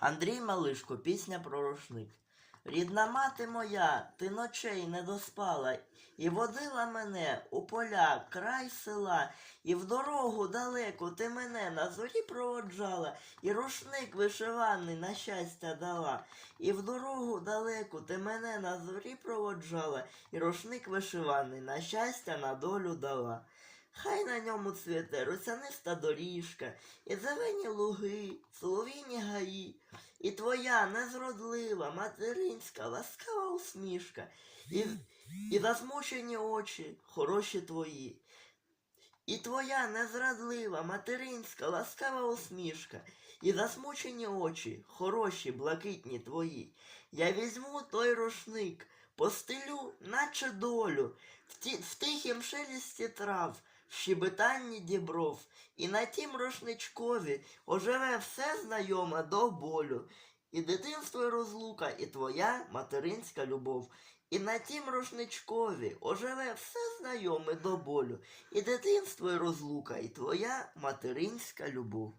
Андрій Малишко, пісня про рушник. Рідна мати моя, ти ночей не доспала, і водила мене у поля, край села, і в дорогу далеку ти мене на зорі проводжала, і рушник вишиваний на щастя дала, і в дорогу далеку ти мене на зорі проводжала, і рушник вишиваний на щастя на долю дала. Хай на ньому цвіте русяниста доріжка, і зелені луги, солов'їні гаї, і твоя незродлива, материнська, ласкава усмішка, і, і засмучені очі, хороші твої. І твоя незрадлива, материнська, ласкава усмішка, і засмучені очі, хороші, блакитні твої. Я візьму той рушник, постелю, наче долю, в, ті, в тихім шелісті трав, щебетанні дібров, і на тім рушничкові оживе все знайоме до болю, і дитинство й розлука, і твоя материнська любов. І на тім рушничкові оживе все знайоме до болю, і дитинство і розлука, і твоя материнська любов.